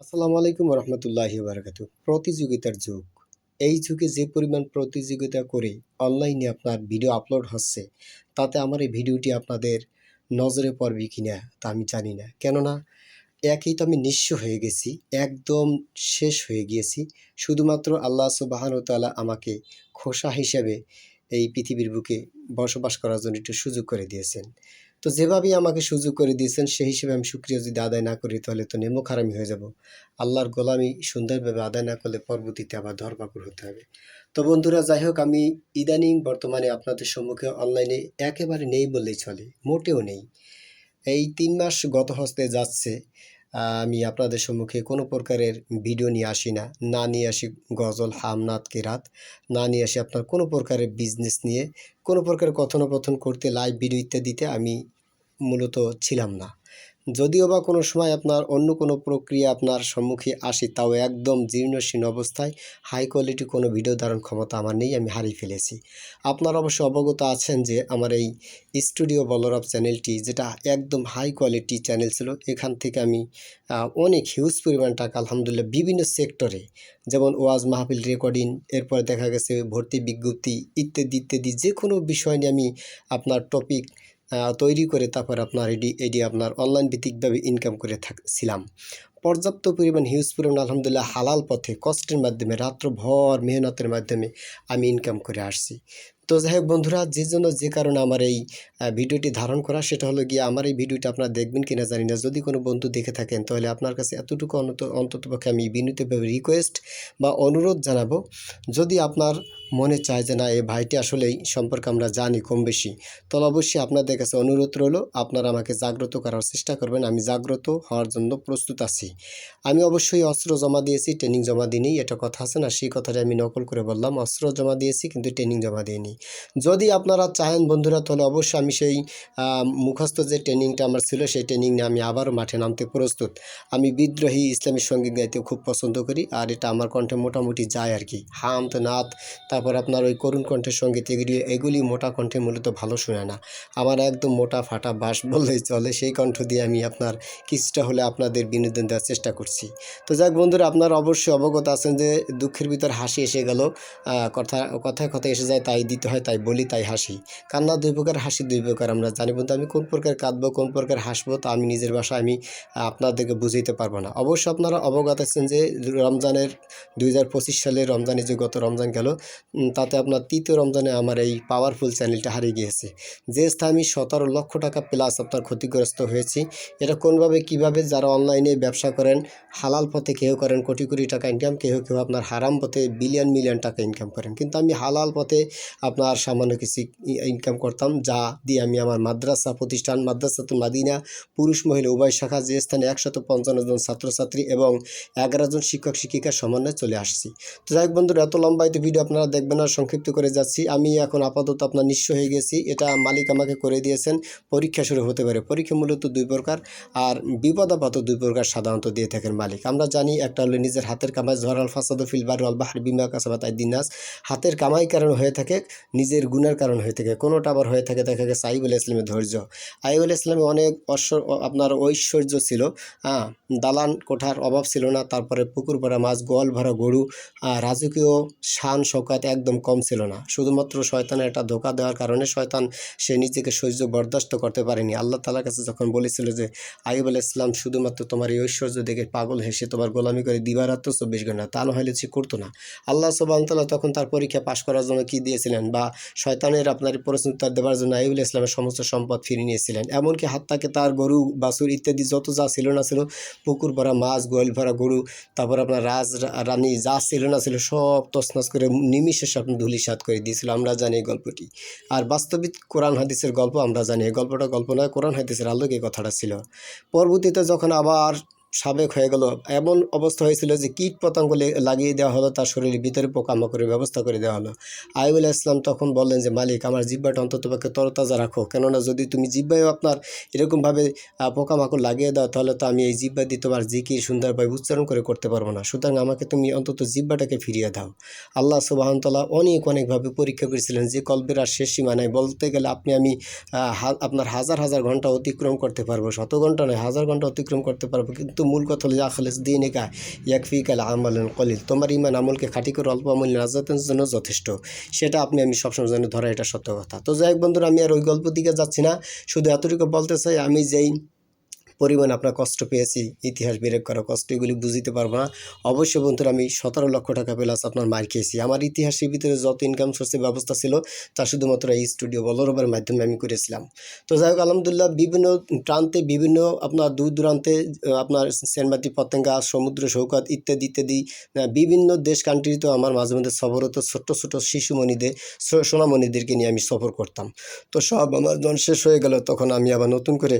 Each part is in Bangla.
আসসালামু আলাইকুম রহমতুল্লাহ বারাকাতু প্রতিযোগিতার যুগ। এই যুগে যে পরিমাণ প্রতিযোগিতা করে অনলাইনে আপনার ভিডিও আপলোড হচ্ছে, তাতে আমার এই ভিডিওটি আপনাদের নজরে পড়বে কিনা তা আমি জানি না। কেননা, একেই তো আমি নিঃস্ব হয়ে গেছি, একদম শেষ হয়ে গিয়েছি। শুধুমাত্র আল্লাহ সুবাহানুতালা আমাকে খোসা হিসেবে এই পৃথিবীর বুকে বসবাস করার জন্য একটু সুযোগ করে দিয়েছেন। তো যেভাবেই আমাকে সুযোগ করে দিয়েছেন, সেই হিসেবে আমি সুক্রিয়া যদি আদায় না করি, তাহলে তো নেমো খারামি হয়ে যাব। আল্লাহর গোলামি সুন্দরভাবে আদায় না করলে পরবর্তীতে আবার ধরপাকড় হতে হবে। তো বন্ধুরা, যাই হোক, আমি ইদানিং বর্তমানে আপনাদের সম্মুখে অনলাইনে একেবারে নেই বললেই চলে, মোটেও নেই। এই তিন মাস গত হস্তে যাচ্ছে, আমি আপনাদের সম্মুখে কোনো প্রকারের ভিডিও নিয়ে আসি না। না নিয়ে আসি গজল হামনাথ কেরাত না নিয়ে আসি আপনার কোনো প্রকারের বিজনেস নিয়ে। কোনো প্রকার কথোপকথন করতে লাইভ ভিডিও ইত্যাদিতে আমি মূলত ছিলাম না। যদিও বা কোনো সময় আপনার অন্য কোনো প্রক্রিয়া আপনার সম্মুখে আসে, তাও একদম জীর্ণশীর্ণ অবস্থায় হাই কোয়ালিটি কোনো ভিডিও ধারণ ক্ষমতা আমার নেই, আমি হারিয়ে ফেলেছি। আপনার অবশ্য অবগত আছেন যে আমার এই স্টুডিও বলরব চ্যানেলটি যেটা একদম হাই কোয়ালিটি চ্যানেল ছিল, এখান থেকে আমি অনেক হিউজ পরিমাণ টাকা আলহামদুলিল্লাহ বিভিন্ন সেক্টরে যেমন ওয়াজ মাহফিল রেকর্ডিং এরপর দেখা গেছে ভর্তি বিজ্ঞপ্তি ইত্যাদি ইত্যাদি যে কোনো বিষয় নিয়ে আমি আপনার টপিক তৈরি করে তারপর আপনার এডি এডি আপনার অনলাইন ভিত্তিকভাবে ইনকাম করে থাকছিলাম পর্যাপ্ত পরিমাণ হিউজ পরিমাণ আলহামদুলিল্লাহ হালাল পথে কষ্টের মাধ্যমে, রাত্রভর মেহনতের মাধ্যমে আমি ইনকাম করে আসছি। তো যাই হোক বন্ধুরা, যে জন্য যে কারণে আমার এই ভিডিওটি ধারণ করা, সেটা হলো গিয়ে আমার এই ভিডিওটি আপনারা দেখবেন কিনা জানি না। যদি কোনো বন্ধু দেখে থাকেন, তাহলে আপনার কাছে এতটুকু অন্তত, অন্ততপক্ষে আমি বিনীতভাবে রিকোয়েস্ট বা অনুরোধ জানাব, যদি আপনার মনে চায় যে না, এই ভাইটি আসলেই সম্পর্কে আমরা জানি কম বেশি, তাহলে অবশ্যই আপনাদের কাছে অনুরোধ রইল, আপনারা আমাকে জাগ্রত করার চেষ্টা করবেন, আমি জাগ্রত হওয়ার জন্য প্রস্তুত আছি। আমি অবশ্যই অস্ত্র জমা দিয়েছি ট্রেনিং জমা দিইনি, এটা কথা আছে না, সেই কথাটা আমি নকল করে বললাম, অস্ত্র জমা দিয়েছি, কিন্তু ট্রেনিং জমা দিইনি। যদি আপনারা চাহেন বন্ধুরা, তাহলে অবশ্যই আমি সেই মুখস্থ যে ট্রেনিংটা আমার ছিল, সেই ট্রেনিং নিয়ে আমি আবারও মাঠে নামতে প্রস্তুত। আমি বিদ্রোহী ইসলামী সংগীত গাইতে খুব পছন্দ করি, আর এটা আমার কণ্ঠে মোটামুটি যায় আর কি। হামত নাথ তারপর আপনার ওই করুণ কণ্ঠের সংগীত এগুলি এগুলি মোটা কণ্ঠে মূলত ভালো শোনে না। আমার একদম মোটা, ফাটা বাস বললেই চলে, সেই কণ্ঠ দিয়ে আমি আপনার কিছুটা হলে আপনাদের বিনোদন দেওয়ার চেষ্টা করছি। তো যাক বন্ধুরা, আপনারা অবশ্যই অবগত আছেন যে দুঃখের ভিতর হাসি এসে গেল কথা, কথায় কথায় এসে যায়, তাই দিতে হয়, তাই বলি, তাই হাসি। কান্না দুই প্রকার, হাসি দুই প্রকার। আমরা জানি বন্ধু, আমি কোন প্রকার কাঁদবো, কোন প্রকার হাসবো, তা আমি নিজের ভাষায় আমি আপনাদেরকে বুঝাইতে পারব না। অবশ্য আপনারা অবগত আছেন যে, রমজানের দুই হাজার পঁচিশ সালে রমজানে যে গত রমজান গেল তাতে আপনার তৃতীয় রমজানে আমার এই পাওয়ারফুল চ্যানেলটা হারিয়ে গিয়েছে। যে স্থানে আমি সতেরো লক্ষ টাকা প্লাস আপনার ক্ষতিগ্রস্ত হয়েছি, এটা কোনভাবে, কীভাবে যারা অনলাইনে ব্যবসা করেন, হালাল পথে কেউ করেন, কোটি কোটি টাকা ইনকাম কেউ কেউ আপনার হারাম পথে বিলিয়ন মিলিয়ন টাকা ইনকাম করেন। কিন্তু আমি হালাল পথে আপনার সামান্য কিছু ইনকাম করতাম, যা দিয়ে আমি আমার মাদ্রাসা প্রতিষ্ঠান, মাদ্রাসাতুল মাদিনা, পুরুষ, মহিলা, উভয় শাখা যে স্থানে একশত পঞ্চান্ন জন ছাত্রছাত্রী এবং এগারো জন শিক্ষক, শিক্ষিকার সমন্বয়ে চলে আসছি। তো যাই বন্ধুরা, এত লম্বা ভিডিও আপনারা দেখবেন আর সংক্ষিপ্ত করে যাচ্ছি। আমি এখন আপাতত আপনার নিঃস্ব হয়ে গেছি। এটা মালিক আমাকে করে দিয়েছেন। পরীক্ষা শুরু হতে পারে। পরীক্ষা মূলত দুই প্রকার, আর বিপদ আপদ দুই প্রকার সাধারণত দিয়ে থাকেন মালিক। আমরা জানি একটা হলো নিজের হাতের কামাই, জহরাল ফাসাদ ফিলবার আল বিমা কাসাবাত দিনাস হাতের কামাই কারণ হয়ে থাকে নিজের গুণের কারণ হয়ে থাকে। কোনোটা আবার হয়ে থাকে, দেখা গেছে আইবুল ইসলামের ধৈর্য। আইবুল ইসলামে অনেক ঐশ্বর আপনার ঐশ্বর্য ছিল। হ্যাঁ দালান কোঠার অভাব ছিল না, তারপরে পুকুর ভরা মাছ, গোয়াল ভরা গরু রাজকীয় শান শৌকাত একদম কম ছিল না। শুধুমাত্র শয়তানের একটা ধোকা দেওয়ার কারণে শয়তান সে নিজেকে সহ্য বরদাস্ত করতে পারেনি। আল্লাহ তালার কাছে যখন বলেছিল যে আইব আলাহ ইসলাম শুধুমাত্র তোমার এই ঐশ্বর্য দেখে পাগল হেসে তোমার গোলামি করে দিবারাত্র চব্বিশ ঘণ্টা, তা না হলে সে করতো না। আল্লাহ সুবাহতাল্লাহ তখন তার পরীক্ষা পাশ করার জন্য কি দিয়েছিলেন? বা শয়তানের আপনার প্রশ্ন দেওয়ার জন্য আইবুল ইসলামের সমস্ত সম্পদ ফিরিয়ে নিয়েছিলেন। এমনকি হাত তাকে তার গরু, বাছুর ইত্যাদি যত যা ছিল না ছিল, পুকুর ভরা মাছ, গোয়াল ভরা গরু, তারপর আপনার রাজ রানী যা ছিল না ছিল, সব তছনছ করে নিমিষে স্বপ্ন ধুলিসাত করে দিয়েছিল। আমরা জানি এই গল্পটি। আর বাস্তবিক কোরআন হাদিসের গল্প আমরা জানি। এই গল্পটা গল্প নয় কোরআন হাদিসের আলোকে কথাটা ছিল। পরবর্তীতে যখন আবার সাবেক হয়ে গেল। এমন অবস্থা হয়েছিল যে কীট পতঙ্গ লাগিয়ে দেওয়া হলো, তার শরীরের ভিতরে পোকামাকড়ের ব্যবস্থা করে দেওয়া হলো। আইবুল ইসলাম তখন বললেন যে, মালিক, আমার জিব্বাটা অন্ততপক্ষে তরতাজা রাখো। কেননা যদি তুমি জিব্বায় আপনার এরকমভাবে পোকামাকড় লাগিয়ে দাও, তাহলে তো আমি এই জিব্বা দিয়ে তোমার জিকির, সুন্দরভাবে উচ্চারণ করে করতে পারব না। সুতরাং আমাকে তুমি অন্তত জিব্বাটাকে ফিরিয়ে দাও। আল্লাহ সুবাহতাল্লাহ অনেক অনেকভাবে পরীক্ষা করেছিলেন যে কল্পের আর শেষ সীমা নাই বলতে গেলে আপনি, আমি আপনার হাজার হাজার ঘণ্টা অতিক্রম করতে পারব। শত ঘণ্টা নয়, হাজার ঘণ্টা অতিক্রম করতে পারব। কিন্তু কিন্তু মূল কথা হলো যে দিন একা ইয়াকফি কাল আমলেন কলিল। তোমার ইমান আমলকে খাটি করে অল্প আমল নাজাতের জন্য যথেষ্ট। সেটা আপনি আমি সবসময় জানি ধরা এটা সত্য কথা। তো যাই বন্ধুরা, আমি আর ওই গল্প দিকে যাচ্ছি না। শুধু এতটুকু বলতে চাই, আমি যেই পরিমাণ আপনার কষ্ট পেয়েছি, ইতিহাস বেরেক করা কষ্ট, এগুলি বুঝতে পারব না। অবশ্যই বন্ধুরা, আমি সতেরো লক্ষ টাকা প্লাস আপনার মার খেয়েছি। আমার ইতিহাসের ভিতরে যত ইনকাম সোর্সের ব্যবস্থা ছিল, তা শুধুমাত্র এই স্টুডিও বলরবের মাধ্যমে আমি করেছিলাম। তো যাই হোক, আলহামদুলিল্লাহ, বিভিন্ন প্রান্তে বিভিন্ন আপনার দূর দূরান্তে আপনার সেনবাতি পতেঙ্গা, সমুদ্র সৌকাত ইত্যাদি ইত্যাদি বিভিন্ন দেশ কান্ট্রিতেও আমার মাঝে মধ্যে সফর হতো, ছোট্ট ছোট শিশুমণিদের সোনামণিদেরকে নিয়ে আমি সফর করতাম। তো সব আমার জন শেষ হয়ে গেল, তখন আমি আবার নতুন করে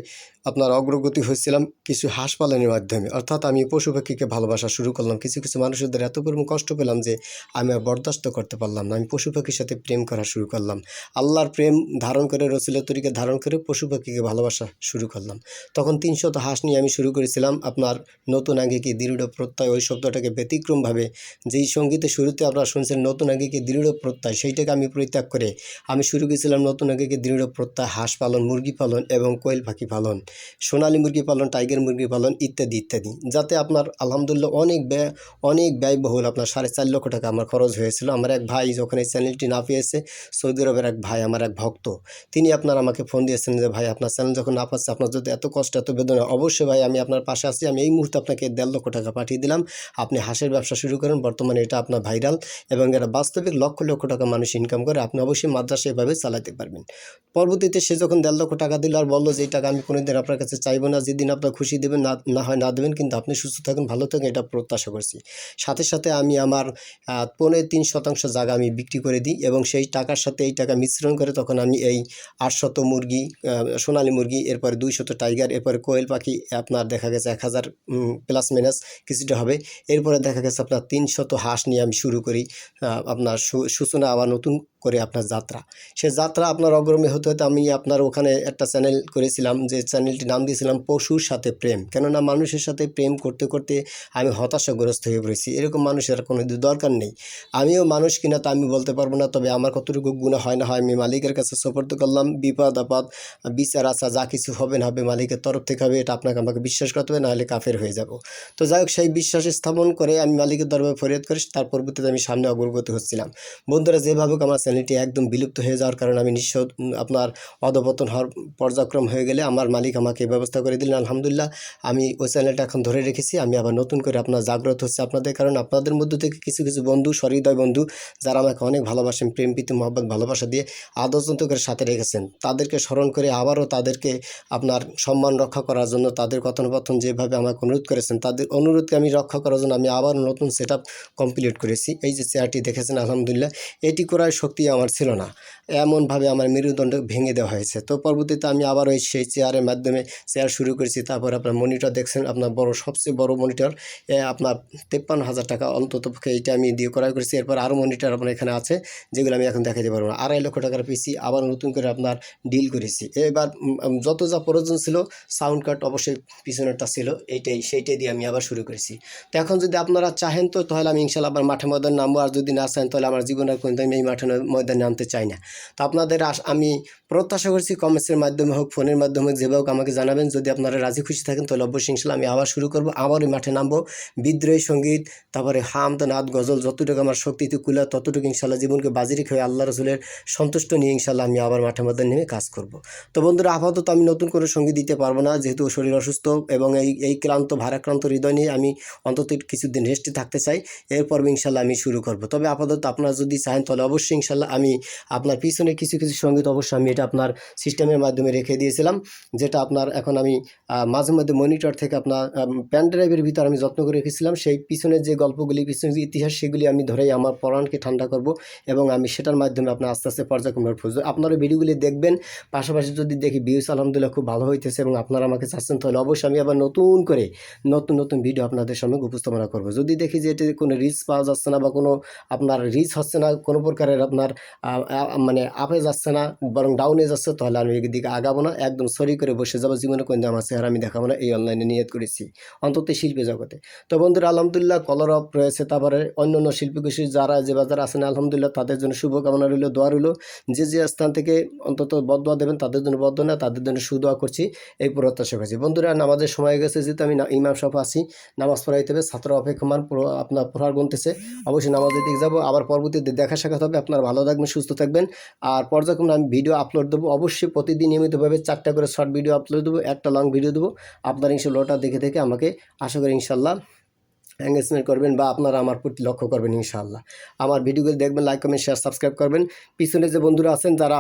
আপনার অগ্রগতি হয়েছিলাম কিছু হাঁস পালনের মাধ্যমে। অর্থাৎ আমি পশু পাখিকে ভালোবাসা শুরু করলাম। কিছু কিছু মানুষদের এত পরিমাণ কষ্ট পেলাম যে আমি আর বরদাস্ত করতে পারলাম না। আমি পশু পাখির সাথে প্রেম করা শুরু করলাম। আল্লাহর প্রেম ধারণ করে, রসুলের তরিকে ধারণ করে পশু পাখিকে ভালোবাসা শুরু করলাম। তখন তিনশত হাঁস নিয়ে আমি শুরু করেছিলাম আপনার নতুন আগে কি দৃঢ় প্রত্যয়? ওই শব্দটাকে ব্যতিক্রমভাবে যেই সঙ্গীতে শুরুতে আপনারা শুনছেন, নতুন আগে কি দৃঢ় প্রত্যয়? সেইটাকে আমি পরিত্যাগ করে আমি শুরু করেছিলাম নতুন আগে কি দৃঢ় প্রত্যয়? হাঁস পালন, মুরগি পালন এবং কোয়েল পাখি পালন। সোনালী মুরগি পালন টাইগার মুরগি পালন ইত্যাদি ইত্যাদি। যাতে আপনার আলহামদুলিল্লাহ অনেক ব্যয়, অনেক ব্যয়বহুল আপনার সাড়ে চার লক্ষ টাকা আমার খরচ হয়েছিল। আমার এক ভাই যখন এই চ্যানেলটি না পেয়েছে সৌদি আরবের এক ভাই, আমার এক ভক্ত, তিনি আপনার আমাকে ফোন দিয়েছেন যে, ভাই, আপনার চ্যানেল যখন না পাচ্ছে আপনার যদি এত কষ্ট, এত বেদনা, অবশ্যই ভাই, আমি আপনার পাশে আছি। আমি এই মুহূর্তে আপনাকে দেড় লক্ষ টাকা পাঠিয়ে দিলাম। আপনি হাঁসের ব্যবসা শুরু করেন। বর্তমানে এটা আপনার ভাইরাল এবং এটা বাস্তবিক লক্ষ লক্ষ টাকা মানুষ ইনকাম করে। আপনি অবশ্যই মাদ্রাসা এভাবে চালাতে পারবেন। পরবর্তীতে সে যখন দেড় লক্ষ টাকা দিল আর বলল যে, এই টাকা আমি কোনোদিন আপনার কাছে চাইব না। যেদিন আপনার খুশি দেবেন, না না হয় না দেবেন, কিন্তু আপনি সুস্থ থাকুন, ভালো থাকুন, এটা প্রত্যাশা করছি। সাথে সাথে আমি আমার পনেরো তিন শতাংশ জায়গা আমি বিক্রি করে দিই এবং সেই টাকার সাথে এই টাকা মিশ্রণ করে তখন আমি এই আটশত মুরগি সোনালী মুরগি, এরপরে দুইশত টাইগার, এরপরে কোয়েল পাখি, আপনার দেখা গেছে এক হাজার প্লাস মাইনাস কিছুটা হবে। এরপরে দেখা গেছে আপনার তিনশত হাঁস নিয়ে আমি শুরু করি। আপনার সূচনা আবার নতুন করে আপনার যাত্রা। সে যাত্রা আপনার অগ্রমী হতে হতে আমি আপনার ওখানে একটা চ্যানেল করেছিলাম যে চ্যানেলটির নাম দিয়েছিলাম পশুর সাথে প্রেম। কেননা মানুষের সাথে প্রেম করতে করতে আমি হতাশাগ্রস্ত হয়ে পড়েছি। এরকম মানুষের কোনো দরকার নেই। আমিও মানুষ কিনা তা আমি বলতে পারব না, তবে আমার কতটুকু গুণা হয় না হয় আমি মালিকের কাছে সোপর্দ করলাম। বিপদ, আপদ, বিচার, আশা, যা কিছু হবে না হবে মালিকের তরফ থেকে হবে, এটা আপনাকে আমাকে বিশ্বাস করতে হবে, নাহলে কাফের হয়ে যাব। তো যাই হোক, সেই বিশ্বাস স্থাপন করে আমি মালিকের দরবারে ফরিয়াদ করে। তার পরবর্তীতে আমি সামনে অগ্রগতি হচ্ছিলাম। বন্ধুরা, যেভাবে আমার চ্যানেলটি একদম বিলুপ্ত হয়ে যাওয়ার কারণে আমি নিঃস্ব আপনার অধপতন হওয়ার পর্যায়ক্রম হয়ে গেলে আমার মালিক আমাকে ব্যবস্থা করে দিলেন। আলহামদুলিল্লাহ, আমি ওই চ্যানেলটা এখন ধরে রেখেছি। আমি আবার নতুন করে আপনার জাগ্রত হচ্ছে আপনাদের কারণ আপনাদের মধ্য থেকে কিছু কিছু বন্ধু, সহৃদয় বন্ধু, যারা আমাকে অনেক ভালোবাসেন, প্রেম, প্রীতি, মহব্বত, ভালোবাসা দিয়ে আদর্শন্ত করে সাথে রেখেছেন। তাদেরকে স্মরণ করে আবারও তাদেরকে আপনার সম্মান রক্ষা করার জন্য, তাদের কথোপকথন যেভাবে আমাকে অনুরোধ করেছেন, তাদের অনুরোধকে আমি রক্ষা করার জন্য আমি আবার নতুন সেট আপ কমপ্লিট করেছি। এই যে চেয়ারটি দেখেছেন, আলহামদুলিল্লাহ, এটি করায় শক্তি আমার ছিল না। এমনভাবে আমার মেরুদণ্ড ভেঙে দেওয়া হয়েছে। তো পরবর্তীতে আমি আবার ওই সেই চেয়ারের মাধ্যমে চেয়ার শুরু করেছি। তারপর আপনার মনিটর দেখছেন, আপনার বড়, সবচেয়ে বড় মনিটর আপনার তেপ্পান্ন হাজার টাকা অন্তত পক্ষে এইটা আমি দিয়ে ক্রয় করেছি। এরপর আরও মনিটর আপনার এখানে আছে, যেগুলো আমি এখন দেখাতে পারব না। আড়াই লক্ষ টাকার পিসি আবার নতুন করে আপনার ডিল করেছি। এবার যত যা প্রয়োজন ছিল সাউন্ড কার্ড অবশ্যই পিছনেরটা ছিল, এইটাই, সেইটাই দিয়ে আমি আবার শুরু করেছি। তো এখন যদি আপনারা চাহেন তো, তাহলে আমি ইনশাল্লাহ আবার মাঠে ময়দান নামবো। আর যদি না চান তাহলে আমার জীবনের কোনো আমি এই মাঠে ময়দানে আনতে চাই না। তো আপনাদের আমি প্রত্যাশা করছি কমেন্টসের মাধ্যমে হোক, ফোনের মাধ্যমে যেভাবে হোক আমাকে জানাবেন। যদি আপনারা রাজি খুশি থাকেন, তাহলে অবশ্যই ইনশাল্লাহ আমি আবার শুরু করব। আবারই মাঠে নামবো। বিদ্রোহী সংগীত, তারপরে হামদ নাদ, গজল, যতটুকু আমার শক্তিতে কুলা, ততটুকু ইনশাল্লাহ জীবনকে বাজি রেখে আল্লাহ রসুলের সন্তুষ্ট নিয়ে ইনশাল্লাহ আমি আবার মাঠে মধ্যে নেমে কাজ করব। তো বন্ধুরা, আপাতত আমি নতুন করে সংগীত দিতে পারব না, যেহেতু শরীর অসুস্থ এবং এই এই ক্লান্ত, ভারাক্রান্ত হৃদয় নিয়ে আমি অন্তত কিছুদিন রেস্টে থাকতে চাই। এরপর ইনশাল্লাহ আমি শুরু করব। তবে আপাতত আপনারা যদি চান, তাহলে অবশ্যই ইনশাল্লাহ আমি আপনার পিছনে কিছু কিছু সংগীত অবশ্যই আমি এটা আপনার সিস্টেমের মাধ্যমে রেখে দিয়েছিলাম, যেটা আপনার এখন আমি মাঝে মধ্যে মনিটর থেকে আপনার প্যান ড্রাইভের ভিতর আমি যত্ন করে রেখেছিলাম। সেই পিছনে যে গল্পগুলি পিছনে যে ইতিহাস, সেগুলি আমি ধরেই আমার পরাণকে ঠান্ডা করব এবং আমি সেটার মাধ্যমে আপনার আস্তে আস্তে পর্যায়ক্রমে খুঁজবো আপনারা ভিডিওগুলি দেখবেন, পাশাপাশি যদি দেখি ভিউস আলহামদুলিল্লাহ খুব ভালো হইতেছে এবং আপনারা আমাকে চাচ্ছেন, তাহলে অবশ্যই আমি আবার নতুন করে নতুন নতুন ভিডিও আপনাদের সামনে উপস্থাপনা করব। যদি দেখি যে এতে কোনো রিচ পাওয়া যাচ্ছে না বা কোনো আপনার রিচ হচ্ছে না, কোনো প্রকারের আপনার মানে আপে যাচ্ছে না, বরং ডাউন যাচ্ছে, তাহলে আমি এদিকে আগাবো না, একদম সরি করে বসে যাব, জীবনে কোন আমার চেহারা আমি দেখাবো না, এই অনলাইনে নিয়ত করেছি, অন্তত শিল্পী জগতে। তো বন্ধুরা, আলহামদুলিল্লাহ কলর অফ রয়েছে তারপরে অন্য অন্য শিল্পী গোষ্ঠী যারা যে বাজার আছেন, আলহামদুলিল্লাহ, তাদের জন্য শুভকামনা রইল, দোয়া রইল, যে যে স্থান থেকে অন্তত বদোয়া দেবেন, তাদের জন্য বদ না, তাদের জন্য সুদোয়া করছি, এই প্রত্যাশা করছি। বন্ধুরা, নামাজের সময় গেছে, যেহেতু আমি ইমাম সাহেব আছি, নামাজ পড়াইতে হবে, ছাত্র অপেক্ষমান আপনার প্রহার গুনতেছে, অবশ্যই নামাজের দিকে যাব, আবার পরবর্তীতে দেখা সাক্ষাৎ হবে, আপনার ভালো থাকবেন, সুস্থ থাকবেন, আর পর্যায়ক্রমে আমি ভিডিও আপলোড দেবো। অবশ্যই প্রতিদিন নিয়মিতভাবে চারটা করে শর্ট ভিডিও আপলোড দেবো, একটা লং ভিডিও দেবো। আপনার ইনশাল্লাহ ওটা দেখে দেখে আমাকে আশা করি ইনশাল্লাহ এঙ্গেজমেন্ট করবেন বা আপনারা আমার প্রতি লক্ষ্য করবেন ইনশাআল্লাহ আমার ভিডিওগুলো দেখবেন লাইক কমেন্ট শেয়ার সাবস্ক্রাইব করবেন। পিছনে যে বন্ধুরা আছেন, যারা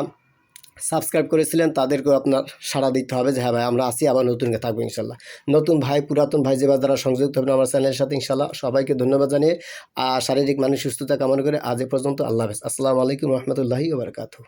সাবস্ক্রাইব করেছিলেন, তাদেরকেও আপনার সাড়া দিতে হবে যে হ্যাঁ ভাই, আমরা আসি আবার নতুনকে থাকব ইনশাল্লাহ নতুন ভাই, পুরাতন ভাই, যে বা যারা সংযুক্ত হবেন আমার চ্যানেলের সাথে ইনশাল্লাহ সবাইকে ধন্যবাদ জানিয়ে, আর শারীরিক মানসিক সুস্থতা কামনা করে আজ এ পর্যন্ত আল্লাহ হাফেজ। আসসালামু আলাইকুম রহমতুল্লাহি ওবরকাতু